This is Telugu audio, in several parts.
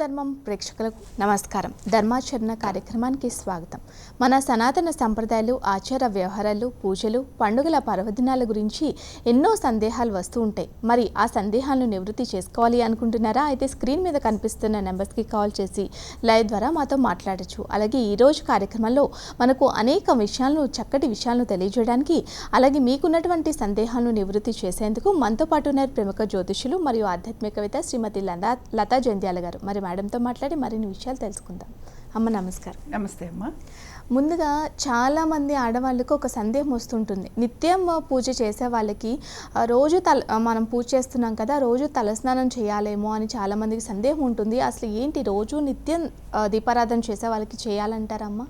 ధర్మం ప్రేక్షకులకు నమస్కారం. ధర్మాచరణ కార్యక్రమానికి స్వాగతం. మన సనాతన సంప్రదాయాలు ఆచార వ్యవహారాలు పూజలు పండుగల పర్వదినాల గురించి ఎన్నో సందేహాలు వస్తూ ఉంటాయి. మరి ఆ సందేహాలను నివృత్తి చేసుకోవాలి అనుకుంటున్నారా? అయితే స్క్రీన్ మీద కనిపిస్తున్న నెంబర్స్కి కాల్ చేసి లైవ్ ద్వారా మాతో మాట్లాడచ్చు. అలాగే ఈరోజు కార్యక్రమంలో మనకు అనేక విషయాలను చక్కటి విషయాలను తెలియజేయడానికి అలాగే మీకున్నటువంటి సందేహాలను నివృత్తి చేసేందుకు మనతో పాటు ఉన్నారు ప్రముఖ జ్యోతిషులు మరియు ఆధ్యాత్మికవేత్త శ్రీమతి లతా లతా జంధ్యాల గారు. మరి మేడంతో మాట్లాడి మరిన్ని విషయాలు తెలుసుకుందాం. అమ్మ నమస్కారం. నమస్తే అమ్మా. ముందుగా చాలామంది ఆడవాళ్ళకు ఒక సందేహం వస్తుంటుంది. నిత్యం పూజ చేసే వాళ్ళకి రోజు తల మనం పూజ చేస్తున్నాం కదా రోజు తలస్నానం చేయాలేమో అని చాలామందికి సందేహం ఉంటుంది. అసలు ఏంటి రోజు నిత్యం దీపారాధన చేసే వాళ్ళకి చేయాలంటారమ్మా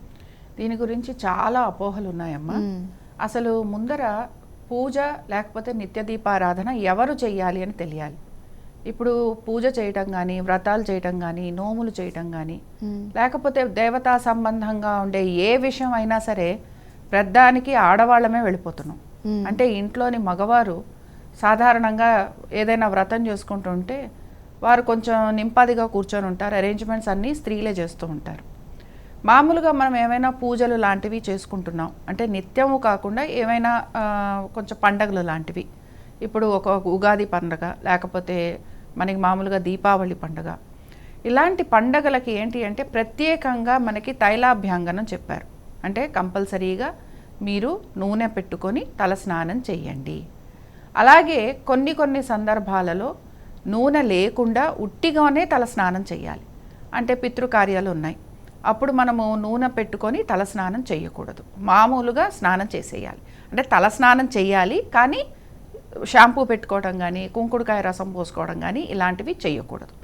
దీని గురించి చాలా అపోహలు ఉన్నాయమ్మా. మ్మ్. అసలు ముందర పూజ లేకపోతే నిత్య దీపారాధన ఎవరు చెయ్యాలి అని తెలియాలి. ఇప్పుడు పూజ చేయటం కానీ వ్రతాలు చేయటం కానీ నోములు చేయటం కానీ. లేకపోతే దేవతా సంబంధంగా ఉండే ఏ విషయం అయినా సరే ప్రధానికి ఆడవాళ్ళమే వెళ్ళిపోతున్నాం. అంటే ఇంట్లోని మగవారు సాధారణంగా ఏదైనా వ్రతం చేసుకుంటుంటే వారు కొంచెం నింపాదిగా కూర్చొని ఉంటారు అరేంజ్మెంట్స్ అన్నీ స్త్రీలే చేస్తూ ఉంటారు మామూలుగా మనం ఏమైనా పూజలు లాంటివి చేసుకుంటున్నాం అంటే నిత్యము కాకుండా ఏమైనా కొంచెం పండగలు లాంటివి ఇప్పుడు ఒక ఉగాది పండగ లేకపోతే మనకి మామూలుగా దీపావళి పండుగ. ఇలాంటి పండగలకి ఏంటి అంటే ప్రత్యేకంగా మనకి తైలాభ్యాంగనం చెప్పారు. అంటే కంపల్సరీగా మీరు నూనె పెట్టుకొని తల స్నానం చేయండి అలాగే కొన్ని కొన్ని సందర్భాలలో నూనె లేకుండా ఉట్టిగానే తల స్నానం చేయాలి అంటే పితృకార్యాలు ఉన్నాయి. అప్పుడు మనము నూనె పెట్టుకొని తల స్నానం చేయకూడదు మామూలుగా స్నానం చేసేయాలి. అంటే తల స్నానం చేయాలి కానీ షాంపూ పెట్టుకోవడం కానీ కుంకుడుకాయ రసం పోసుకోవడం కానీ ఇలాంటివి చేయకూడదు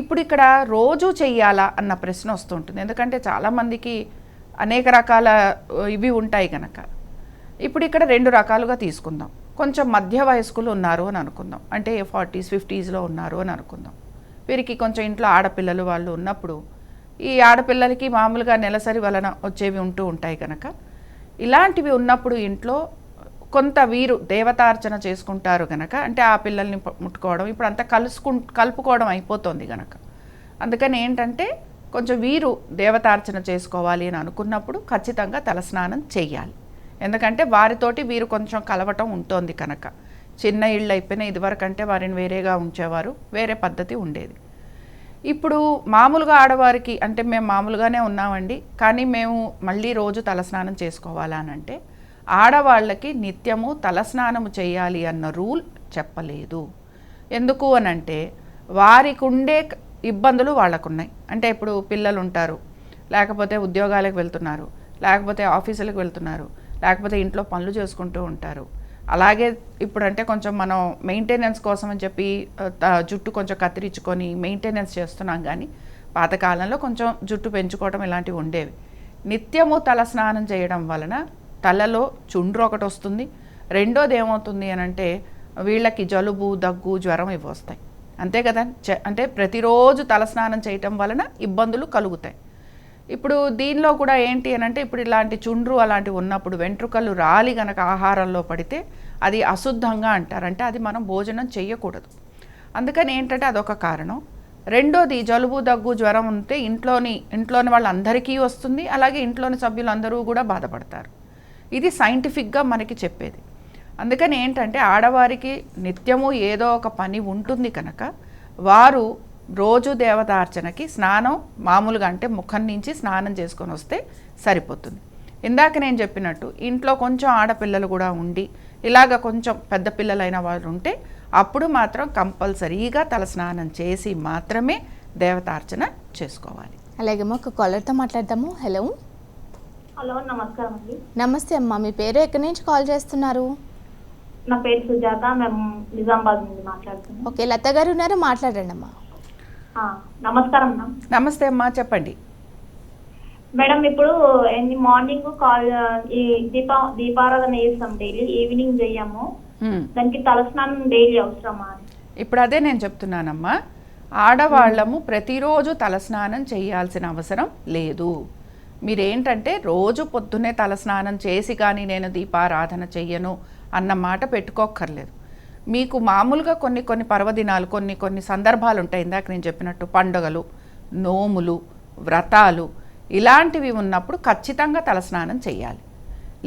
ఇప్పుడు ఇక్కడ రోజు చెయ్యాలా అన్న ప్రశ్న వస్తుంటుంది. ఎందుకంటే చాలామందికి అనేక రకాల ఇవి ఉంటాయి కనుక ఇప్పుడు ఇక్కడ రెండు రకాలుగా తీసుకుందాం. కొంచెం మధ్య వయస్కులు ఉన్నారు అని అనుకుందాం. అంటే ఫార్టీస్ ఫిఫ్టీస్లో ఉన్నారు అని అనుకుందాం. వీరికి కొంచెం ఇంట్లో ఆడపిల్లలు వాళ్ళు ఉన్నప్పుడు ఈ ఆడపిల్లలకి మామూలుగా నెలసరి వలన వచ్చేవి ఉంటూ ఉంటాయి కనుక ఇలాంటివి ఉన్నప్పుడు ఇంట్లో కొంత వీరు దేవతార్చన చేసుకుంటారు గనక అంటే ఆ పిల్లల్ని ముట్టుకోవడం ఇప్పుడు అంతా కలుసుకు కలుపుకోవడం అయిపోతుంది గనక. అందుకని ఏంటంటే కొంచెం వీరు దేవతార్చన చేసుకోవాలి అని అనుకున్నప్పుడు ఖచ్చితంగా తలస్నానం చేయాలి. ఎందుకంటే వారితోటి వీరు కొంచెం కలవటం ఉంటుంది కనుక. చిన్న ఇళ్ళు అయిపోయినా ఇదివరకంటే వారిని వేరేగా ఉంచేవారు వేరే పద్ధతి ఉండేది. ఇప్పుడు మామూలుగా ఆడవారికి అంటే మేము మామూలుగానే ఉన్నామండి కానీ మేము మళ్ళీ రోజు తలస్నానం చేసుకోవాలా అని అంటే ఆడవాళ్ళకి నిత్యము తలస్నానము చేయాలి అన్న రూల్ చెప్పలేదు. ఎందుకు అని అంటే వారికి ఉండే ఇబ్బందులు వాళ్ళకున్నాయి. అంటే ఇప్పుడు పిల్లలు ఉంటారు లేకపోతే ఉద్యోగాలకు వెళ్తున్నారు లేకపోతే ఆఫీసులకు వెళ్తున్నారు లేకపోతే ఇంట్లో పనులు చేసుకుంటూ ఉంటారు. అలాగే ఇప్పుడంటే కొంచెం మనం మెయింటెనెన్స్ కోసం అని చెప్పి జుట్టు కొంచెం కత్తిరించుకొని మెయింటెనెన్స్ చేస్తున్నాం కానీ పాతకాలంలో కొంచెం జుట్టు పెంచుకోవడం ఇలాంటివి ఉండేవి. నిత్యము తల స్నానం చేయడం వలన తలలో చుండ్రు ఒకటి వస్తుంది. రెండోది ఏమవుతుంది అని అంటే వీళ్ళకి జలుబు దగ్గు జ్వరం ఇవి వస్తాయి. అంతే కదా? చ- అంటే ప్రతిరోజు తలస్నానం చేయటం వలన ఇబ్బందులు కలుగుతాయి. ఇప్పుడు దీనిలో కూడా ఏంటి అని అంటే ఇప్పుడు ఇలాంటి చుండ్రు అలాంటివి ఉన్నప్పుడు వెంట్రుకలు రాలి గనక ఆహారంలో పడితే అది అశుద్ధంగా అంటారంటే అది మనం భోజనం చేయకూడదు అందుకని ఏంటంటే అదొక కారణం. రెండోది జలుబు దగ్గు జ్వరం ఉంటే ఇంట్లోని ఇంట్లోని వాళ్ళందరికీ వస్తుంది. అలాగే ఇంట్లోని సభ్యులందరూ కూడా బాధపడతారు. ఇది సైంటిఫిక్గా మనకి చెప్పేది. అందుకని ఏంటంటే ఆడవారికి నిత్యము ఏదో ఒక పని ఉంటుంది కనుక వారు రోజు దేవతార్చనకి స్నానం మామూలుగా అంటే ముఖం నుంచి స్నానం చేసుకొని వస్తే సరిపోతుంది. ఇందాక నేను చెప్పినట్టు ఇంట్లో కొంచెం ఆడపిల్లలు కూడా ఉండి ఇలాగ కొంచెం పెద్ద పిల్లలైన వారు ఉంటే అప్పుడు మాత్రం కంపల్సరీగా తల స్నానం చేసి మాత్రమే దేవతార్చన చేసుకోవాలి. అలాగే మాకు ఒక కాలర్తో మాట్లాడదాము. హలో. హలో నమస్కారం అండి. నమస్తే అమ్మా మీ పేరు ఎక్కడి నుంచి కాల్ చేస్తున్నారు? నా పేరు సుజాత మేము నిజామాబాద్ నుండి మాట్లాడుతున్నాం. ఓకే లత గారు ఉన్నారు మాట్లాడండి అమ్మా. ఆ, నమస్కారం మ్యామ్ నమస్తే అమ్మా చెప్పండి. మేడం ఇప్పుడు ఎన్ని మార్నింగ్ కాల్ ఈ దీపా దీపారాధన చేస్తాం డైలీ ఈవినింగ్ చెయ్యము. ఉమ్. దానికి తలస్నానం డైలీ అవసరమా అని. ఇప్పుడు అదే నేను చెప్తున్నానమ్మా. ఆడవాళ్ళము ప్రతిరోజు తలస్నానం చేయాల్సిన అవసరం లేదు. మీరేంటంటే రోజు పొద్దున్నే తలస్నానం చేసి కానీ నేను దీపారాధన చెయ్యను అన్న మాట పెట్టుకోక్కర్లేదు. మీకు మామూలుగా కొన్ని కొన్ని పర్వదినాలు కొన్ని కొన్ని సందర్భాలు ఉంటాయి ఇందాక నేను చెప్పినట్టు పండుగలు నోములు వ్రతాలు ఇలాంటివి ఉన్నప్పుడు ఖచ్చితంగా తలస్నానం చేయాలి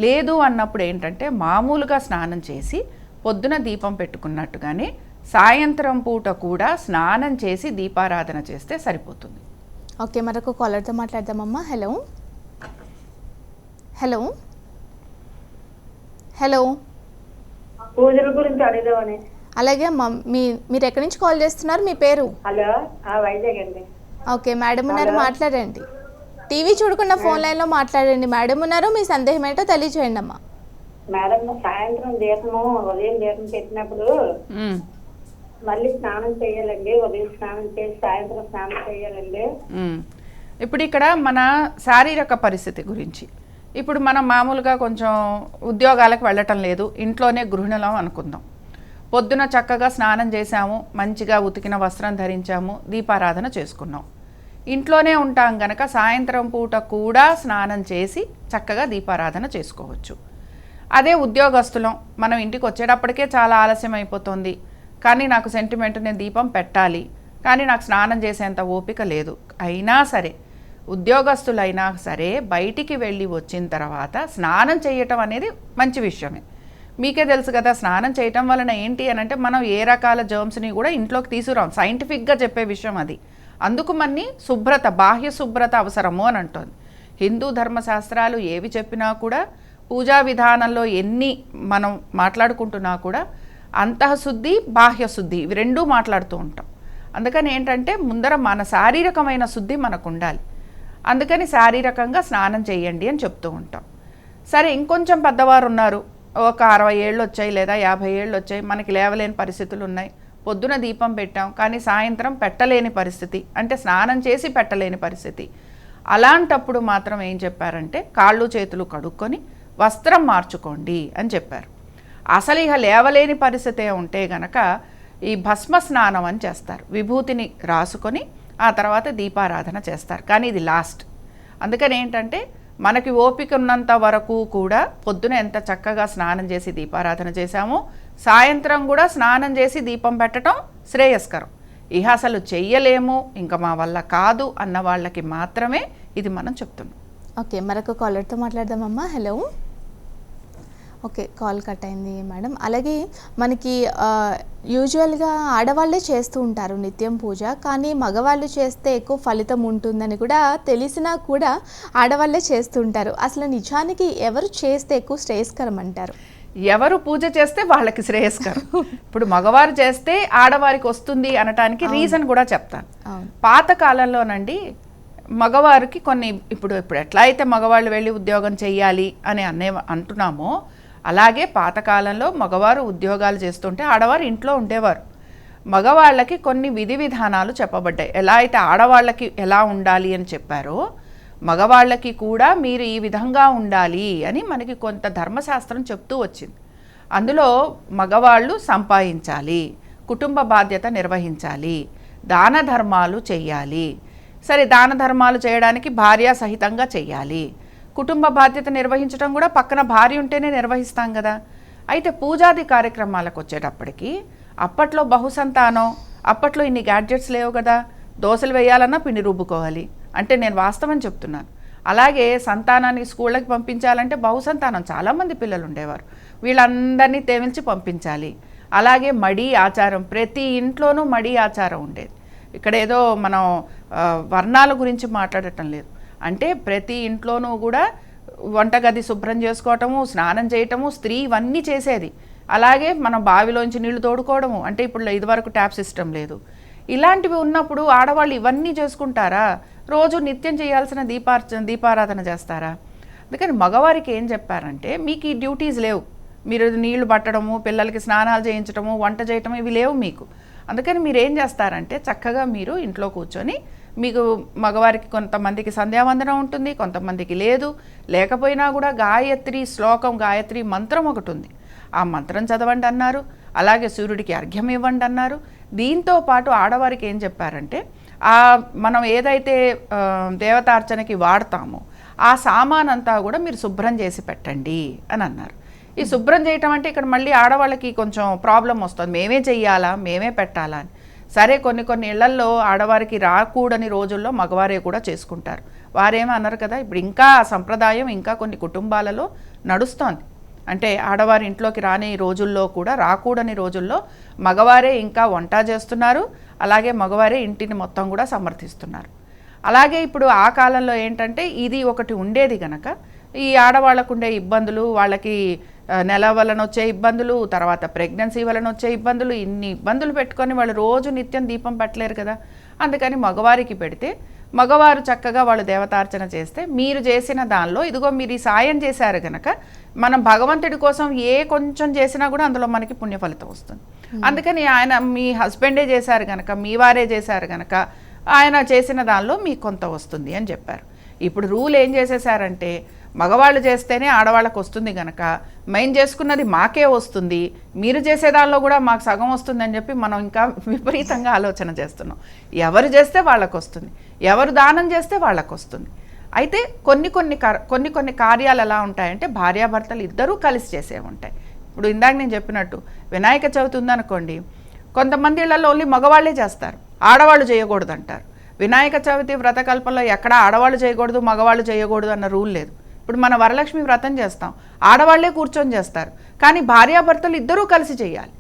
లేదు అన్నప్పుడు ఏంటంటే మామూలుగా స్నానం చేసి పొద్దున దీపం పెట్టుకున్నట్టుగానే సాయంత్రం పూట కూడా స్నానం చేసి దీపారాధన చేస్తే సరిపోతుంది. ఓకే మరొక కాలర్తో మాట్లాడదామమ్మా. హలో. హలో. హలో. పూజల గురించి అడుగుదామని. అలాగే అమ్మా మీ మీరు ఎక్కడి నుంచి కాల్ చేస్తున్నారు? మీ పేరు? హలో. ఆ వైజాగ్ అండి. ఓకే మేడం ఉన్నారు మాట్లాడండి. టీవీ చూడకుండా ఫోన్ లైన్లో మాట్లాడండి. మేడం ఉన్నారు మీ సందేహం ఏంటో తెలియచేయండి అమ్మా. మేడం సాయంత్రం దీపము ఉదయం దీపం పెట్టినప్పుడు. మళ్ళీ స్నానం చేయాలండి. ఉదయం స్నానం చేసి సాయంత్రం స్నానం చేయాలండి. ఇప్పుడు ఇక్కడ మన శారీరక పరిస్థితి గురించి. ఇప్పుడు మనం మామూలుగా కొంచెం ఉద్యోగాలకు వెళ్ళటం లేదు. ఇంట్లోనే గృహిణులం అనుకుందాం. పొద్దున చక్కగా స్నానం చేశాము మంచిగా ఉతికిన వస్త్రం ధరించాము దీపారాధన చేసుకున్నాం. ఇంట్లోనే ఉంటాం గనక సాయంత్రం పూట కూడా స్నానం చేసి చక్కగా దీపారాధన చేసుకోవచ్చు. అదే ఉద్యోగస్తులం మనం ఇంటికి వచ్చేటప్పటికే చాలా ఆలస్యం అయిపోతుంది కానీ నాకు సెంటిమెంట్ నేను దీపం పెట్టాలి. కానీ నాకు స్నానం చేసేంత ఓపిక లేదు. అయినా సరే ఉద్యోగస్తులైనా సరే బయటికి వెళ్ళి వచ్చిన తర్వాత స్నానం చేయటం అనేది మంచి విషయమే. మీకే తెలుసు కదా స్నానం చేయటం వలన ఏంటి అని అంటే మనం ఏ రకాల జర్మ్స్ని కూడా ఇంట్లోకి తీసుకురాం. సైంటిఫిక్గా చెప్పే విషయం అది. అందుకు మన్ని శుభ్రత బాహ్య శుభ్రత అవసరము అని అంటుంది. హిందూ ధర్మశాస్త్రాలు ఏవి చెప్పినా కూడా పూజా విధానంలో ఎన్ని మనం మాట్లాడుకుంటున్నా కూడా అంతఃశుద్ధి బాహ్య శుద్ధి ఇవి రెండూ మాట్లాడుతూ ఉంటాం. అందుకని ఏంటంటే ముందర మన శారీరకమైన శుద్ధి మనకు ఉండాలి. అందుకని శారీరకంగా స్నానం చేయండి అని చెప్తూ ఉంటాం. సరే ఇంకొంచెం పెద్దవారు ఉన్నారు ఒక అరవై ఏళ్ళు వచ్చాయి లేదా యాభై ఏళ్ళు వచ్చాయి. మనకి లేవలేని పరిస్థితులు ఉన్నాయి. పొద్దున దీపం పెట్టాం. కానీ సాయంత్రం పెట్టలేని పరిస్థితి. అంటే స్నానం చేసి పెట్టలేని పరిస్థితి. అలాంటప్పుడు మాత్రం ఏం చెప్పారంటే కాళ్ళు చేతులు కడుక్కొని వస్త్రం మార్చుకోండి అని చెప్పారు. అసలు ఇక లేవలేని పరిస్థితే ఉంటే గనక ఈ భస్మ స్నానం అని చేస్తారు. విభూతిని రాసుకొని ఆ తర్వాత దీపారాధన చేస్తారు. కానీ ఇది లాస్ట్. అందుకని ఏంటంటే మనకి ఓపిక ఉన్నంత వరకు కూడా పొద్దున ఎంత చక్కగా స్నానం చేసి దీపారాధన చేశామో సాయంత్రం కూడా స్నానం చేసి దీపం పెట్టడం శ్రేయస్కరం. ఇహ అసలు చెయ్యలేము ఇంకా మా వల్ల కాదు అన్న వాళ్ళకి మాత్రమే ఇది మనం చెప్తున్నాం. ఓకే మరొక కాలర్తో మాట్లాడదామమ్మా. హలో. ఓకే కాల్ కట్ అయింది మేడం. అలాగే మనకి యూజువల్గా ఆడవాళ్ళే చేస్తూ ఉంటారు నిత్యం పూజ కానీ మగవాళ్ళు చేస్తే ఎక్కువ ఫలితం ఉంటుందని కూడా తెలిసినా కూడా ఆడవాళ్ళే చేస్తుంటారు అసలు నిజానికి ఎవరు చేస్తే ఎక్కువ శ్రేయస్కరం అంటారు? ఎవరు పూజ చేస్తే వాళ్ళకి శ్రేయస్కరం. ఇప్పుడు మగవారు చేస్తే ఆడవారికి వస్తుంది అనటానికి రీజన్ కూడా చెప్తాను. పాత కాలంలోనండి మగవారికి కొన్ని ఇప్పుడు ఇప్పుడు ఎట్లా అయితే మగవాళ్ళు వెళ్ళి ఉద్యోగం చెయ్యాలి అని అనే అంటున్నామో అలాగే పాతకాలంలో మగవారు ఉద్యోగాలు చేస్తుంటే ఆడవారు ఇంట్లో ఉండేవారు. మగవాళ్ళకి కొన్ని విధి విధానాలు చెప్పబడ్డాయి. ఎలా అయితే ఆడవాళ్ళకి ఎలా ఉండాలి అని చెప్పారో మగవాళ్ళకి కూడా మీరు ఈ విధంగా ఉండాలి అని మనకి కొంత ధర్మశాస్త్రం చెప్తూ వచ్చింది. అందులో మగవాళ్ళు సంపాదించాలి కుటుంబ బాధ్యత నిర్వహించాలి దాన ధర్మాలు చేయాలి. సరే దాన ధర్మాలు చేయడానికి భార్య సహితంగా చేయాలి. కుటుంబ బాధ్యత నిర్వహించడం కూడా పక్కన భార్య ఉంటేనే నిర్వహిస్తాం కదా. అయితే పూజాది కార్యక్రమాలకు వచ్చేటప్పటికి అప్పట్లో బహుసంతానం అప్పట్లో ఇన్ని గ్యాడ్జెట్స్ లేవు కదా దోశలు వేయాలన్నా పిండి రుబ్బుకోవాలి. అంటే నేను వాస్తవం చెప్తున్నాను. అలాగే సంతానాన్ని స్కూళ్ళకి పంపించాలంటే బహుసంతానం చాలామంది పిల్లలు ఉండేవారు. వీళ్ళందరినీ తేమించి పంపించాలి. అలాగే మడి ఆచారం ప్రతి ఇంట్లోనూ మడి ఆచారం ఉండేది. ఇక్కడ ఏదో మనం వర్ణాల గురించి మాట్లాడటం లేదు. అంటే ప్రతి ఇంట్లోనూ కూడా వంటగది శుభ్రం చేసుకోవటము స్నానం చేయటము స్త్రీ ఇవన్నీ చేసేది. అలాగే మనం బావిలోంచి నీళ్ళు తోడుకోవడము. అంటే ఇప్పుడు ఇదివరకు ట్యాప్ సిస్టమ్ లేదు. ఇలాంటివి ఉన్నప్పుడు ఆడవాళ్ళు ఇవన్నీ చేసుకుంటారా? రోజు నిత్యం చేయాల్సిన దీపార్చ దీపారాధన చేస్తారా? అందుకని మగవారికి ఏం చెప్పారంటే మీకు ఈ డ్యూటీస్ లేవు. మీరు నీళ్ళు పట్టడము పిల్లలకి స్నానాలు చేయించడము వంట చేయటము ఇవి లేవు మీకు. అందుకని మీరు ఏం చేస్తారంటే చక్కగా మీరు ఇంట్లో కూర్చొని మీకు మగవారికి కొంతమందికి సంధ్యావందనం ఉంటుంది కొంతమందికి లేదు. లేకపోయినా కూడా గాయత్రి శ్లోకం గాయత్రి మంత్రం ఒకటి ఉంది. ఆ మంత్రం చదవండి అన్నారు. అలాగే సూర్యుడికి అర్ఘ్యం ఇవ్వండి అన్నారు. దీంతో పాటు ఆడవారికి ఏం చెప్పారంటే ఆ మనం ఏదైతే దేవతార్చనకి వాడతామో ఆ సామాన్ అంతా కూడా మీరు శుభ్రం చేసి పెట్టండి అని అన్నారు. ఈ శుభ్రం చేయటం అంటే ఇక్కడ మళ్ళీ ఆడవాళ్ళకి కొంచెం ప్రాబ్లం వస్తుంది. మేమే చెయ్యాలా? మేమే పెట్టాలా అని. సరే కొన్ని కొన్ని ఇళ్ళల్లో ఆడవారికి రాకూడని రోజుల్లో మగవారే కూడా చేసుకుంటారు. వారేమో అన్నారు కదా ఇప్పుడు ఇంకా సంప్రదాయం ఇంకా కొన్ని కుటుంబాలలో నడుస్తోంది. అంటే ఆడవారి ఇంట్లోకి రాని రోజుల్లో కూడా రాకూడని రోజుల్లో మగవారే ఇంకా వంట చేస్తున్నారు. అలాగే మగవారే ఇంటిని మొత్తం కూడా సమర్థిస్తున్నారు. అలాగే ఇప్పుడు ఆ కాలంలో ఏంటంటే ఇది ఒకటి ఉండేది గనక ఈ ఆడవాళ్ళకు ఉండే ఇబ్బందులు వాళ్ళకి నెల వలన వచ్చే ఇబ్బందులు తర్వాత ప్రెగ్నెన్సీ వలన వచ్చే ఇబ్బందులు ఇన్ని ఇబ్బందులు పెట్టుకొని వాళ్ళు రోజు నిత్యం దీపం పెట్టలేరు కదా. అందుకని మగవారికి పెడితే మగవారు చక్కగా వాళ్ళు దేవతార్చన చేస్తే మీరు చేసిన దానిలో ఇదిగో మీరు ఈ సాయం చేశారు గనక మనం భగవంతుడి కోసం ఏ కొంచెం చేసినా కూడా అందులో మనకి పుణ్య ఫలితం వస్తుంది అందుకని ఆయన మీ హస్బెండే చేశారు గనక మీ వారే చేశారు గనక ఆయన చేసిన దానిలో మీకు కొంత వస్తుంది అని చెప్పారు. ఇప్పుడు రూల్ ఏం చేసేసారంటే మగవాళ్ళు చేస్తేనే ఆడవాళ్ళకు వస్తుంది కనుక మేము చేసుకున్నది మాకే వస్తుంది మీరు చేసే దానిలో కూడా మాకు సగం వస్తుంది అని చెప్పి మనం ఇంకా విపరీతంగా ఆలోచన చేస్తున్నాం. ఎవరు చేస్తే వాళ్ళకు వస్తుంది ఎవరు దానం చేస్తే వాళ్ళకు వస్తుంది. అయితే కొన్ని కొన్ని కొన్ని కొన్ని కార్యాలు ఎలా ఉంటాయంటే భార్యాభర్తలు ఇద్దరూ కలిసి చేసే ఉంటాయి. ఇప్పుడు ఇందాక నేను చెప్పినట్టు వినాయక చవితి ఉందనుకోండి కొంతమంది ఇళ్ళలో ఓన్లీ మగవాళ్ళే చేస్తారు ఆడవాళ్ళు చేయకూడదు అంటారు వినాయక చవితి వ్రతకల్పంలో ఎక్కడ ఆడవాళ్ళు చేయకూడదు మగవాళ్ళు చేయకూడదు అన్న రూల్ లేదు. ఇప్పుడు మన వరలక్ష్మి వ్రతం చేస్తాం. ఆడవాళ్ళే కూర్చొని చేస్తారు. కానీ భార్యాభర్తలు ఇద్దరూ కలిసి చేయాలి.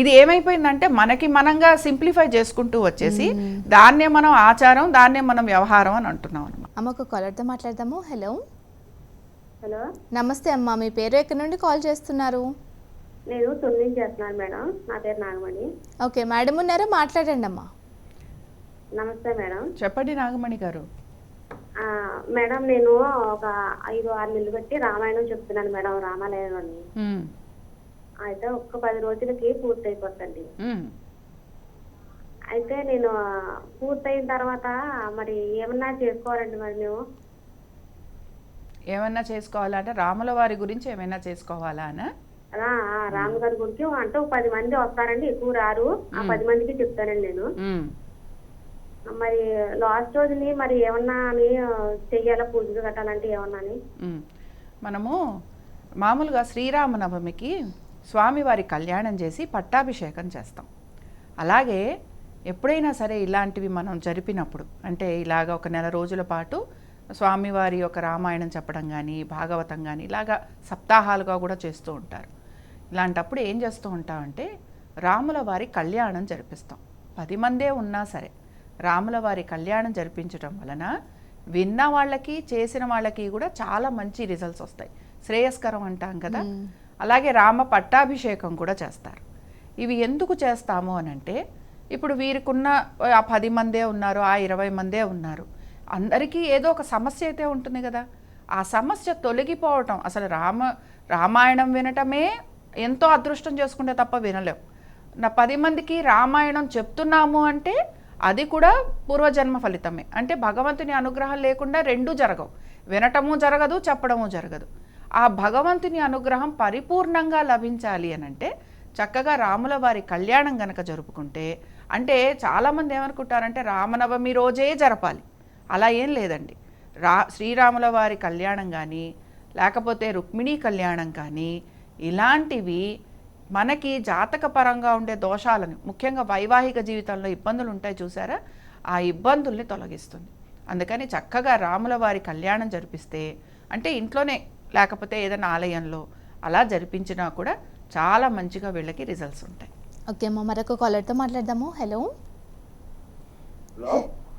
ఇది ఏమైపోయిందంటే మనకి మనంగా సింప్లిఫై చేసుకుంటూ వచ్చేసి దాన్నే మనం ఆచారం దాన్నే మనం వ్యవహారం అని అంటున్నాం అనమాట అమ్మ ఒక కాలర్తో మాట్లాడదాము. హలో. హలో. నమస్తే అమ్మా మీ పేరు ఎక్కడి నుండి కాల్ చేస్తున్నారు? నేను తొమ్మిది చేస్తున్నాను మేడం. నా పేరు నాగమణి. ఓకే మేడం ఉన్నారా? మాట్లాడండి అమ్మా. నమస్తే మేడం. చెప్పండి నాగమణి గారు. మేడం నేను ఒక ఐదు ఆరు నెలలు బట్టి రామాయణం చెప్తున్నాను మేడం రామాలయం అని అయితే ఒక్క పది రోజులకి పూర్తి అయిపోతుంది ఉమ్. అయితే నేను పూర్తయిన తర్వాత మరి ఏమన్నా చేసుకోవాలండి మరి మేము? ఏమన్నా చేసుకోవాలంటే రాముల వారి గురించి ఏమైనా చేసుకోవాలా అనా రాము గారి గురించి అంటే పది మంది వస్తారండి ఎక్కువ రారు. ఆ పది మందికి చెప్తానండి నేను. మరి లాస్ట్ రోజుని మరి ఏమన్నా అని చెయ్యాలా? పూజలు కట్టాలంటే ఏమన్నా అని? మనము మామూలుగా శ్రీరామనవమికి స్వామివారి కళ్యాణం చేసి పట్టాభిషేకం చేస్తాం. అలాగే ఎప్పుడైనా సరే ఇలాంటివి మనం జరిపినప్పుడు అంటే ఇలాగ ఒక నెల రోజుల పాటు స్వామివారి యొక్క రామాయణం చెప్పడం కానీ భాగవతం కానీ ఇలాగా సప్తాహాలుగా కూడా చేస్తూ ఉంటారు. ఇలాంటప్పుడు ఏం చేస్తూ ఉంటామంటే రాముల వారి కళ్యాణం జరిపిస్తాం. పది మందే ఉన్నా సరే. రాముల వారి కళ్యాణం జరిపించడం వలన విన్న వాళ్ళకి చేసిన వాళ్ళకి కూడా చాలా మంచి రిజల్ట్స్ వస్తాయి. శ్రేయస్కరం అంటాం కదా? అలాగే రామ పట్టాభిషేకం కూడా చేస్తారు. ఇవి ఎందుకు చేస్తాము అని అంటే ఇప్పుడు వీరికున్న ఆ పది మందే ఉన్నారు ఆ ఇరవై మందే ఉన్నారు. అందరికీ ఏదో ఒక సమస్య అయితే ఉంటుంది కదా. ఆ సమస్య తొలగిపోవటం అసలు రామ రామాయణం వినటమే ఎంతో అదృష్టం చేసుకుంటే తప్ప వినలేం. నా పది మందికి రామాయణం చెప్తున్నాము అంటే అది కూడా పూర్వజన్మ ఫలితమే. అంటే భగవంతుని అనుగ్రహం లేకుండా రెండూ జరగవు. వినటము జరగదు చెప్పడము జరగదు. ఆ భగవంతుని అనుగ్రహం పరిపూర్ణంగా లభించాలి అని అంటే చక్కగా రాముల వారి కళ్యాణం గనక జరుపుకుంటే అంటే చాలామంది ఏమనుకుంటారంటే రామనవమి రోజే జరపాలి. అలా ఏం లేదండి. రా శ్రీరాముల వారి కళ్యాణం కానీ లేకపోతే రుక్మిణీ కళ్యాణం కానీ ఇలాంటివి మనకి జాతకపరంగా ఉండే దోషాలను ముఖ్యంగా వైవాహిక జీవితంలో ఇబ్బందులు ఉంటాయి చూసారా? ఆ ఇబ్బందుల్ని తొలగిస్తుంది. అందుకని చక్కగా రాముల వారి కళ్యాణం జరిపిస్తే అంటే ఇంట్లోనే లేకపోతే ఏదైనా ఆలయంలో అలా జరిపించినా కూడా చాలా మంచిగా వీళ్ళకి రిజల్ట్స్ ఉంటాయి. ఓకే అమ్మా మరొక కాలర్తో మాట్లాడదాము. హలో.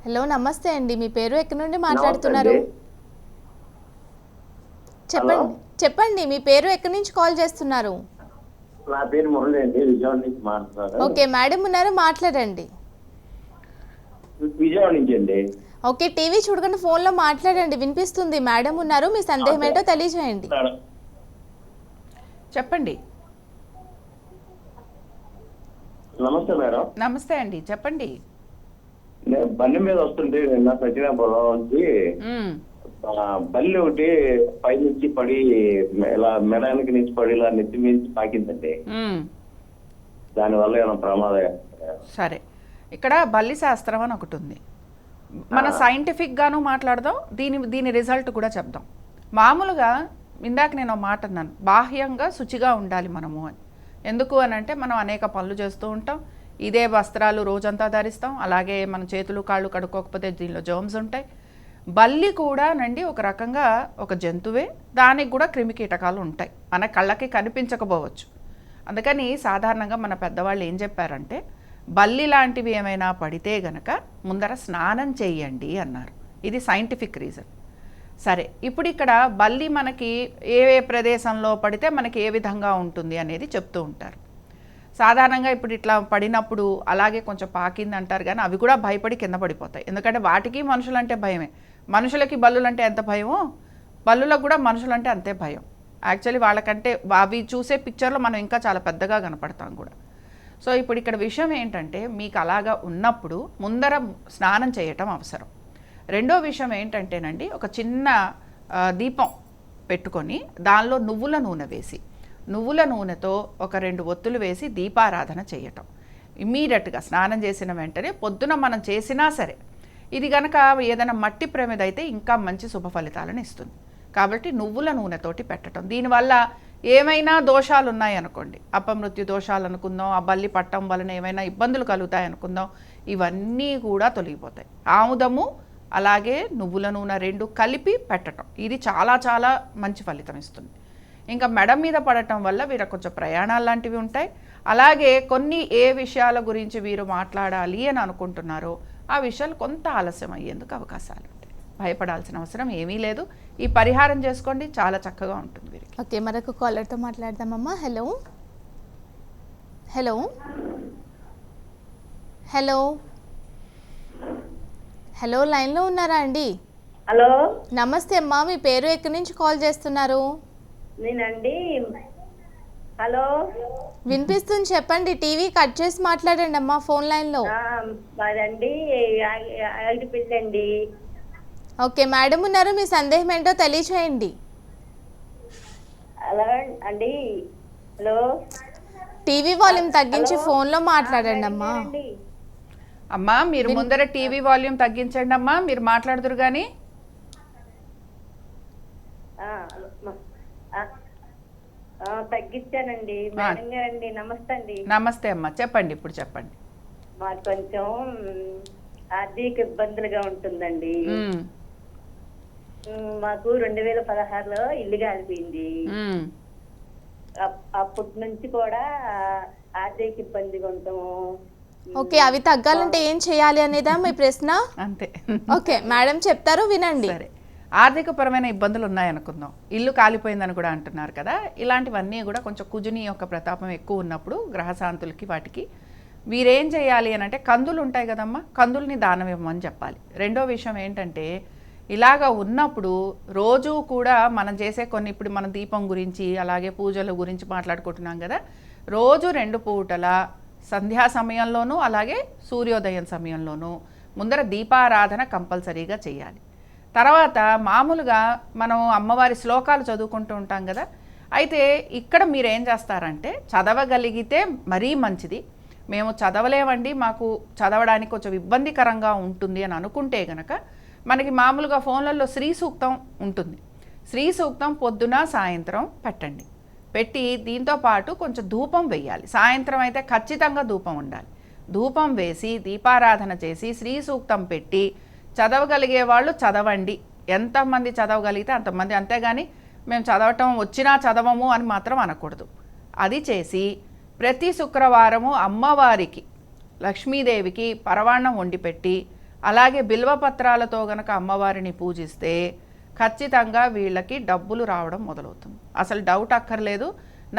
హలో. నమస్తే అండి. మీ పేరు ఎక్కడి నుండి మాట్లాడుతున్నారు? చెప్పండి. చెప్పండి మీ పేరు ఎక్కడి నుంచి కాల్ చేస్తున్నారు? నా పేరు మురళి అండి విజయవాడ నుంచి మాట్లాడుతున్నాను ఓకే మేడం ఉన్నారు మాట్లాడండి. విజయవాడ నుంచి అండి. ఓకే టీవీ చూడకుండా ఫోన్లో మాట్లాడండి వినిపిస్తుంది. మేడం ఉన్నారు మీ సందేహం ఏంటో తెలియజేయండి. చెప్పండి. నమస్తే మేడం. నమస్తే అండి చెప్పండి. నేను బండి మీద వస్తుంటే నిన్న సత్యనాపురం నుంచి బల్లి ఒకటి పై నుంచి పడి ఇలా మెడానికి నుంచి పడి ఇలా నెత్తి మించి పాకిందండి. దానివల్ల ఏమైనా ప్రమాదం సరే. ఇక్కడ బల్లి శాస్త్రం అని ఒకటి ఉంది. మన సైంటిఫిక్గాను మాట్లాడదాం. దీని దీని రిజల్ట్ కూడా చెప్దాం. మామూలుగా ఇందాక నేను మాట అన్నాను. బాహ్యంగా శుచిగా ఉండాలి మనము అని. ఎందుకు అని అంటే మనం అనేక పనులు చేస్తూ ఉంటాం. ఇదే వస్త్రాలు రోజంతా ధరిస్తాం. అలాగే మన చేతులు కాళ్ళు కడుక్కోకపోతే దీనిలో జర్మ్స్ ఉంటాయి. బల్లి కూడా నండి ఒక రకంగా ఒక జంతువే దానికి కూడా క్రిమి కీటకాలు ఉంటాయి. మన కళ్ళకి కనిపించకపోవచ్చు. అందుకని సాధారణంగా మన పెద్దవాళ్ళు ఏం చెప్పారంటే బల్లి లాంటివి ఏమైనా పడితే గనక ముందర స్నానం చేయండి అన్నారు. ఇది సైంటిఫిక్ రీజన్ సరే ఇప్పుడు ఇక్కడ బల్లి మనకి ఏ ఏ ప్రదేశంలో పడితే మనకి ఏ విధంగా ఉంటుంది అనేది చెప్తూ ఉంటారు. సాధారణంగా ఇప్పుడు ఇట్లా పడినప్పుడు అలాగే కొంచెం పాకింది అంటారు కానీ అవి కూడా భయపడి కింద పడిపోతాయి. ఎందుకంటే వాటికి మనుషులంటే భయమే. మనుషులకి బల్లులంటే ఎంత భయమో బల్లులకు కూడా మనుషులంటే అంతే భయం. యాక్చువల్లీ వాళ్ళకంటే అవి చూసే పిక్చర్లో మనం ఇంకా చాలా పెద్దగా కనపడతాం కూడా. సో ఇప్పుడు ఇక్కడ విషయం ఏంటంటే మీకు అలాగా ఉన్నప్పుడు ముందర స్నానం చేయటం అవసరం. రెండో విషయం ఏంటంటేనండి ఒక చిన్న దీపం పెట్టుకొని దానిలో నువ్వుల నూనె వేసి నువ్వుల నూనెతో ఒక రెండు ఒత్తులు వేసి దీపారాధన చేయటం. ఇమ్మీడియట్గా స్నానం చేసిన వెంటనే పొద్దున మనం చేసినా సరే ఇది గనక ఏదైనా మట్టి ప్రమిద అయితే ఇంకా మంచి శుభ ఫలితాలను ఇస్తుంది. కాబట్టి నువ్వుల నూనెతోటి పెట్టడం దీనివల్ల ఏమైనా దోషాలు ఉన్నాయనుకోండి అపమృత్యు దోషాలు అనుకుందాం ఆ బల్లి పట్టం వలన ఏమైనా ఇబ్బందులు కలుగుతాయి అనుకుందాం. ఇవన్నీ కూడా తొలగిపోతాయి. ఆముదము అలాగే నువ్వుల నూనె రెండు కలిపి పెట్టడం ఇది చాలా చాలా మంచి ఫలితం ఇస్తుంది. ఇంకా మెడ మీద పడటం వల్ల వీరు కొంచెం ప్రయాణాలు లాంటివి ఉంటాయి. అలాగే కొన్ని ఏ విషయాల గురించి వీరు మాట్లాడాలి అని అనుకుంటున్నారో ఆ విషయాలు కొంత ఆలస్యం అయ్యేందుకు అవకాశాలు ఉంటాయి. భయపడాల్సిన అవసరం ఏమీ లేదు. ఈ పరిహారం చేసుకోండి. చాలా చక్కగా ఉంటుంది వీరికి. ఓకే మరొక కాలర్తో మాట్లాడదామమ్మా. హలో హలో హలో హలో లైన్లో ఉన్నారా అండి? హలో? నమస్తే అమ్మా. మీ పేరు ఎక్కడి నుంచి కాల్ చేస్తున్నారు? నేనండి హలో? వినిపిస్తుంది చెప్పండి. టీవీ కట్ చేసి మాట్లాడండి అమ్మా ఫోన్ మాదండి ఐదు పిల్లండి. ఓకే మేడం ఉన్నారు? మీ సందేహం ఏంటో తెలియచేయండి. అలా అండి. హలో? టీవీ వాల్యూమ్ తగ్గించి ఫోన్లో మాట్లాడండి అమ్మా. అమ్మా మీరు ముందర టీవీ వాల్యూమ్ తగ్గించండి అమ్మా మీరు మాట్లాడుదురు కానీ తగ్గించానండి మేడం గారండి నమస్తే అండి నమస్తే అమ్మా. చెప్పండి ఇప్పుడు చెప్పండి. మాకు కొంచెం ఆర్థిక ఇబ్బందులుగా ఉంటుందండి. మాకు రెండు వేల పదహారులో ఇల్లు కాలిపోయింది. అప్పటి నుంచి కూడా ఆర్థిక ఇబ్బందిగా ఉంటాము ఓకే అవి తగ్గాలంటే ఏం చేయాలి అనేదా మీ ప్రశ్న? అంతే. ఓకే మేడం చెప్తారు వినండి. ఆర్థికపరమైన ఇబ్బందులు ఉన్నాయనుకుందాం. ఇల్లు కాలిపోయిందని కూడా అంటున్నారు కదా. ఇలాంటివన్నీ కూడా కొంచెం కుజుని యొక్క ప్రతాపం ఎక్కువ ఉన్నప్పుడు గ్రహశాంతులకి వాటికి వీరేం చేయాలి అని అంటే కందులు ఉంటాయి కదమ్మా కందుల్ని దానం ఇవ్వమని చెప్పాలి. రెండో విషయం ఏంటంటే ఇలాగ ఉన్నప్పుడు రోజు కూడా మనం చేసే కొన్ని ఇప్పుడు మన దీపం గురించి అలాగే పూజల గురించి మాట్లాడుకుంటున్నాం కదా. రోజు రెండు పూటల సంధ్యా సమయంలోనూ అలాగే సూర్యోదయం సమయంలోనూ ముందర దీపారాధన కంపల్సరీగా చేయాలి. తర్వాత మామూలుగా మనం అమ్మవారి శ్లోకాలు చదువుకుంటూ ఉంటాం కదా. అయితే ఇక్కడ మీరు ఏం చేస్తారంటే చదవగలిగితే మరీ మంచిది. మేము చదవలేమండి మాకు చదవడానికి కొంచెం ఇబ్బందికరంగా ఉంటుంది అని అనుకుంటే గనక మనకి మామూలుగా ఫోన్లలో శ్రీ సూక్తం ఉంటుంది. శ్రీ సూక్తం పొద్దున సాయంత్రం పెట్టండి. పెట్టి దీంతో పాటు కొంచెం ధూపం వేయాలి సాయంత్రం అయితే ఖచ్చితంగా ధూపం ఉండాలి. ధూపం వేసి దీపారాధన చేసి శ్రీ సూక్తం పెట్టి చదవగలిగే వాళ్ళు చదవండి. ఎంతమంది చదవగలిగితే అంతమంది. అంతేగాని మేము చదవటం వచ్చినా చదవము అని మాత్రం అనకూడదు. అది చేసి ప్రతి శుక్రవారము అమ్మవారికి లక్ష్మీదేవికి పరవాణం వండిపెట్టి అలాగే బిల్వపత్రాలతో గనక అమ్మవారిని పూజిస్తే ఖచ్చితంగా వీళ్ళకి డబ్బులు రావడం మొదలవుతుంది. అసలు డౌట్ అక్కర్లేదు.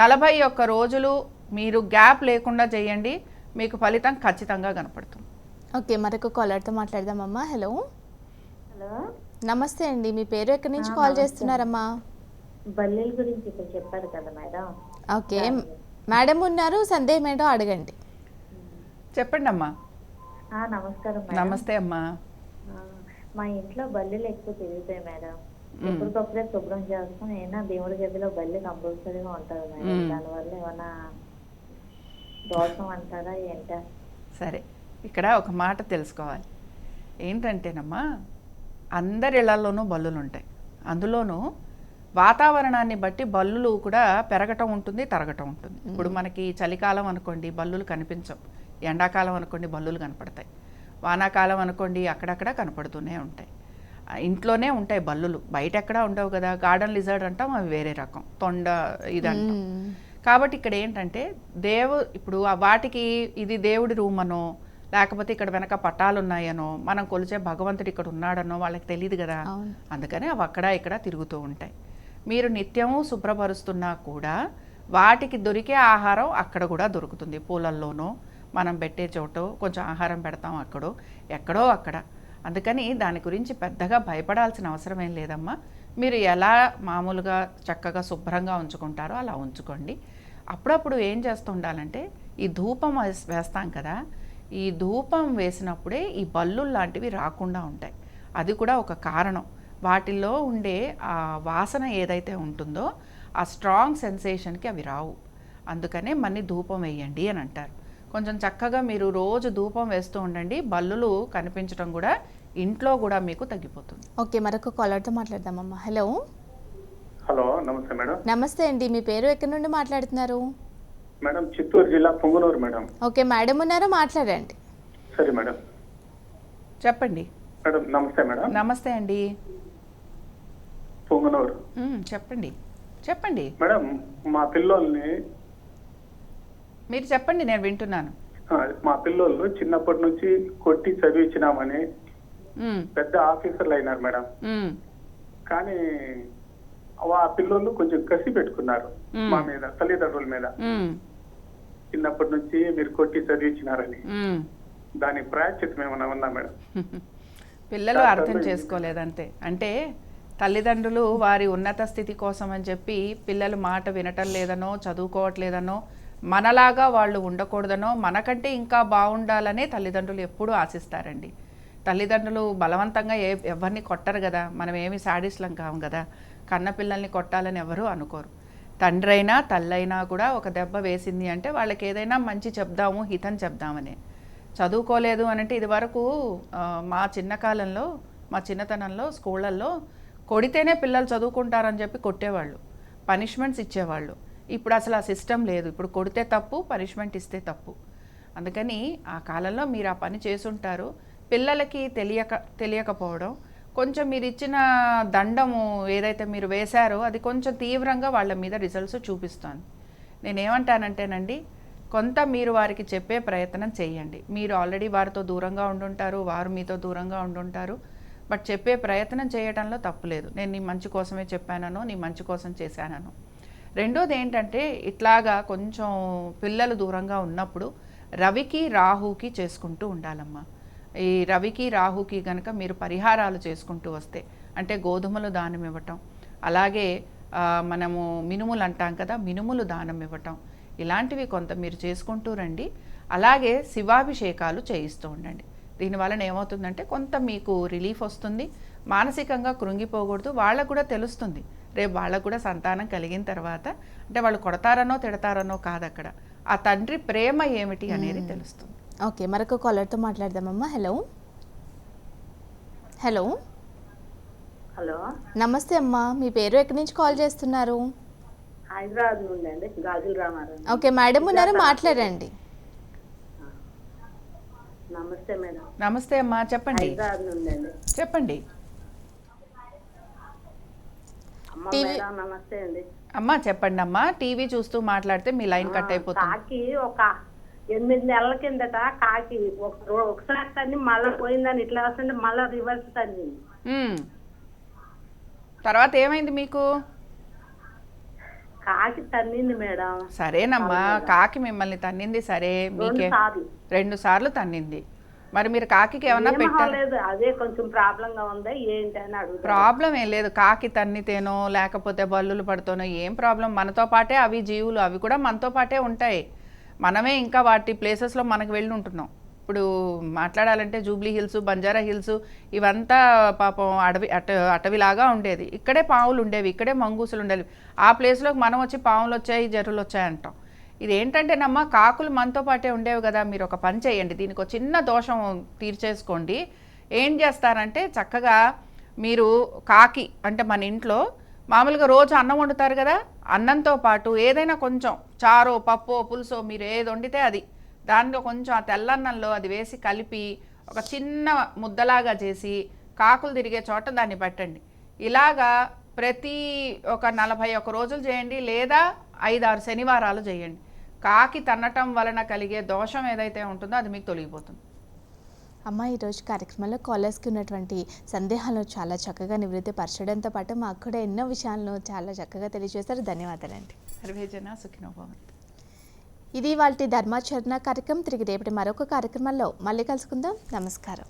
నలభై ఒక్క రోజులు మీరు గ్యాప్ లేకుండా చేయండి. మీకు ఫలితం ఖచ్చితంగా కనపడుతుంది. ఓకే మరొక కాలర్తో మాట్లాడదామమ్మా. హలో. హలో. నమస్తే అండి మీ పేరు ఎక్కడి నుంచి కాల్ చేస్తున్నారమ్మా? బల్లీల గురించి ఇప్పుడు చెప్పారు కదా మేడం. ఓకే మేడం ఉన్నారు సందేహం ఏంటో అడగండి. చెప్పండి అమ్మా ఆ, నమస్కారం మేడం. నమస్తే అమ్మా. మా ఇంట్లో బల్లీలు ఎక్కువ తిరుగుతాయి మేడం. ఎప్పటికప్పుడే శుభ్రం చేస్తాం ఏమైనా దేవుడి గదిలో బల్లి కంపల్సరీగా ఉంటుంది మేడం. దానివల్ల ఏమైనా దోషం అంటారా ఏంటా? సరే. ఇక్కడ ఒక మాట తెలుసుకోవాలి. ఏంటంటేనమ్మా అందరి ఇళ్ళలోనూ బల్లులు ఉంటాయి. అందులోనూ వాతావరణాన్ని బట్టి బల్లులు కూడా పెరగటం ఉంటుంది తరగటం ఉంటుంది. ఇప్పుడు మనకి చలికాలం అనుకోండి బల్లులు కనిపించవు. ఎండాకాలం అనుకోండి బల్లులు కనపడతాయి. వానాకాలం అనుకోండి అక్కడక్కడ కనపడుతూనే ఉంటాయి. ఇంట్లోనే ఉంటాయి బల్లులు. బయట ఎక్కడా ఉండవు కదా. గార్డెన్ లిజర్డ్ అంటాం అవి వేరే రకం. తొండ ఇదంటాం మ్మ్. కాబట్టి ఇక్కడ ఏంటంటే దేవు ఇప్పుడు వాటికి ఇది దేవుడి రూమ్ అనో లేకపోతే ఇక్కడ వెనక పట్టాలు ఉన్నాయనో మనం కొలిచే భగవంతుడు ఇక్కడ ఉన్నాడనో వాళ్ళకి తెలియదు కదా. అందుకని అవి అక్కడ ఇక్కడ తిరుగుతూ ఉంటాయి. మీరు నిత్యము శుభ్రపరుస్తున్నా కూడా వాటికి దొరికే ఆహారం అక్కడ కూడా దొరుకుతుంది. పూలల్లోనో మనం పెట్టే చోటో కొంచెం ఆహారం పెడతాం అక్కడో ఎక్కడో అక్కడ. అందుకని దాని గురించి పెద్దగా భయపడాల్సిన అవసరం ఏం లేదమ్మా. మీరు ఎలా మామూలుగా చక్కగా శుభ్రంగా ఉంచుకుంటారో అలా ఉంచుకోండి. అప్పుడప్పుడు ఏం చేస్తూ ఉండాలంటే ఈ ధూపం వేస్- వేస్తాం కదా ఈ ధూపం వేసినప్పుడే ఈ బల్లులు లాంటివి రాకుండా ఉంటాయి. అది కూడా ఒక కారణం. వాటిల్లో ఉండే ఆ వాసన ఏదైతే ఉంటుందో ఆ స్ట్రాంగ్ సెన్సేషన్కి అవి రావు. అందుకనే మన్ని ధూపం వేయండి అని అంటారు. కొంచెం చక్కగా మీరు రోజు ధూపం వేస్తూ ఉండండి. బల్లులు కనిపించడం కూడా ఇంట్లో కూడా మీకు తగ్గిపోతుంది. ఓకే మరొక కాలర్తో మాట్లాడదామమ్మా. హలో. హలో నమస్తే మేడం. నమస్తే అండి. మీ పేరు ఎక్కడి నుండి మాట్లాడుతున్నారు? మేడం చిత్తూరు జిల్లా పొంగునూరు మేడం. ఓకే మేడం ఉన్నారో? మాట్లాడండి. సరే మేడం. చెప్పండి. మేడం నమస్తే మేడం. నమస్తే అండి. పొంగునూరు. చెప్పండి. చెప్పండి. మేడం మా పిల్లోల్ని మీరు చెప్పండి నేను వింటున్నాను. ఆ, మా పిల్లోళ్ళు చిన్నప్పటి నుంచి కొట్టి చదివించినామని పెద్ద ఆఫీసర్లు అయినారు మేడం. కానీ ఆ పిల్లోళ్ళు కొంచెం కసి పెట్టుకున్నారు. మా మీద తల్లిదండ్రుల మీద. చిన్నప్పటి నుంచి మీరు కొట్టి చదివించినారని. మ్. దానికి ప్రాయశ్చిత్తం ఏమైనా ఉందా మేడం? పిల్లలు అర్థం చేసుకోలేదంతే. అంటే తల్లిదండ్రులు వారి ఉన్నత స్థితి కోసం అని చెప్పి పిల్లలు మాట వినటం లేదనో చదువుకోవట్లేదనో మనలాగా వాళ్ళు ఉండకూడదనో మనకంటే ఇంకా బాగుండాలనే తల్లిదండ్రులు ఎప్పుడూ ఆశిస్తారండి. తల్లిదండ్రులు బలవంతంగా ఏ ఎవరిని కొట్టరు కదా. మనం ఏమి సాడిస్లం కాము కదా. కన్న పిల్లల్ని కొట్టాలని ఎవరూ అనుకోరు. తండ్రి అయినా తల్లైనా కూడా ఒక దెబ్బ వేసింది అంటే వాళ్ళకి ఏదైనా మంచి చెప్దాము హితం చెప్దామని. చదువుకోలేదు అని అంటే ఇదివరకు మా చిన్న కాలంలో మా చిన్నతనంలో స్కూళ్ళల్లో కొడితేనే పిల్లలు చదువుకుంటారని చెప్పి కొట్టేవాళ్ళు. పనిష్మెంట్స్ ఇచ్చేవాళ్ళు. ఇప్పుడు అసలు ఆ సిస్టమ్ లేదు. ఇప్పుడు కొడితే తప్పు పనిష్మెంట్ ఇస్తే తప్పు. అందుకని ఆ కాలంలో మీరు ఆ పని చేసుంటారు. పిల్లలకి తెలియక తెలియకపోవడం కొంచెం మీరు ఇచ్చిన దండము ఏదైతే మీరు వేశారో అది కొంచెం తీవ్రంగా వాళ్ళ మీద రిజల్ట్స్ చూపిస్తాను నేనేమంటానంటేనండి కొంత మీరు వారికి చెప్పే ప్రయత్నం చేయండి. మీరు ఆల్రెడీ వారితో దూరంగా ఉండుంటారు వారు మీతో దూరంగా ఉండుంటారు బట్ చెప్పే ప్రయత్నం చేయడంలో తప్పులేదు నేను నీ మంచి కోసమే చెప్పానను నీ మంచి కోసం చేశానను. రెండోది ఏంటంటే ఇట్లాగా కొంచెం పిల్లలు దూరంగా ఉన్నప్పుడు రవికి రాహుకి చేసుకుంటూ ఉండాలమ్మా. ఈ రవికి రాహుకి గనక మీరు పరిహారాలు చేసుకుంటూ వస్తే అంటే గోధుమలు దానం ఇవ్వటం అలాగే మనము మినుములు అంటాం కదా మినుములు దానం ఇవ్వటం ఇలాంటివి కొంత మీరు చేసుకుంటూ రండి. అలాగే శివాభిషేకాలు చేయిస్తూ ఉండండి. దీనివలన ఏమవుతుందంటే కొంత మీకు రిలీఫ్ వస్తుంది మానసికంగా కృంగిపోకూడదు వాళ్ళకు కూడా తెలుస్తుంది. రేపు వాళ్ళకు కూడా సంతానం కలిగిన తర్వాత అంటే వాళ్ళు కొడతారనో తిడతారనో కాదు అక్కడ ఆ తండ్రి ప్రేమ ఏమిటి అనేది తెలుస్తుంది. ఓకే మరొక కాలర్తో మాట్లాడదామమ్మా. Hello hello hello? నమస్తే అమ్మా. మీ పేరు ఎక్కడి నుంచి కాల్ చేస్తున్నారు? హైదరాబాద్ నుండి అండి గాజుల రామారావు. ఓకే మేడం ఉన్నారో మాట్లాడండి. నమస్తే మేడం. నమస్తే అమ్మా చెప్పండి. హైదరాబాద్ నుండి అండి. చెప్పండి. అమ్మ మేడం నమస్తే అండి. అమ్మా చెప్పండి అమ్మా టీవీ చూస్తూ మాట్లాడితే మీ లైన్ కట్ అయిపోతుంది. కాకి ఒక ఎనిమిది నెలల కిందట కాకి ఒకసారి తన్ని మళ్ళీ పోయిందని ఇట్లా వస్తుంటే మళ్ళీ రివర్స్ తన్నింది. మ్మ్. తర్వాత ఏమైంది మీకు? కాకి తన్నింది మేడం. సరేనమ్మా కాకి మిమ్మల్ని తన్నింది సరే మీకే రెండు సార్లు తన్నింది. మరి మీరు కాకికి ఏమన్నా అవ్వలేదు అదే కొంచెం ప్రాబ్లం గా ఉందా ఏంటి అని అడుగుతా ప్రాబ్లం ఏం లేదు కాకి తన్నితేనో లేకపోతే బల్లులు పడుతోనో ఏం ప్రాబ్లం మనతో పాటే అవి జీవులు అవి కూడా మనతో పాటే ఉంటాయి. మనమే ఇంకా వాటి ప్లేసెస్లో మనకు వెళ్ళి ఉంటున్నాం ఇప్పుడు మాట్లాడాలంటే జూబ్లీ హిల్స్ బంజారా హిల్స్ ఇవంతా పాపం అడవి అట అటవిలాగా ఉండేది. ఇక్కడే పావులు ఉండేవి ఇక్కడే మంగూసులు ఉండేవి. ఆ ప్లేస్లోకి మనం వచ్చి పావులు వచ్చాయి జరువులు వచ్చాయి అంటాం. ఇది ఏంటంటేనమ్మా కాకులు మనతో పాటే ఉండేవి కదా మీరు ఒక పని చేయండి దీనికి ఒక చిన్న దోషం తీర్చేసుకోండి. ఏం చేస్తారంటే చక్కగా మీరు కాకి అంటే మన ఇంట్లో మామూలుగా రోజు అన్నం వండుతారు కదా అన్నంతో పాటు ఏదైనా కొంచెం చారో పప్పో పులుసో మీరు ఏది వండితే అది. దానిలో కొంచెం ఆ తెల్లన్నంలో అది వేసి కలిపి ఒక చిన్న ముద్దలాగా చేసి కాకులు తిరిగే చోట దాన్ని పెట్టండి. ఇలాగా ప్రతి ఒక నలభై ఒక రోజులు చేయండి లేదా ఐదారు శనివారాలు చేయండి. కాకి తన్నటం వలన కలిగే దోషం ఏదైతే ఉంటుందో అది మీకు తొలగిపోతుంది. అమ్మ ఈరోజు కార్యక్రమంలో కాలర్స్కి ఉన్నటువంటి సందేహాలను చాలా చక్కగా నివృత్తి పరచడంతో పాటు మాకు కూడా ఎన్నో విషయాలను చాలా చక్కగా తెలియజేశారు. ధన్యవాదాలండి. సుఖినోభవంతు. ఇది వాళ్ళ ధర్మాచరణ కార్యక్రమం. తిరిగి రేపటి మరొక కార్యక్రమంలో మళ్ళీ కలుసుకుందాం. నమస్కారం.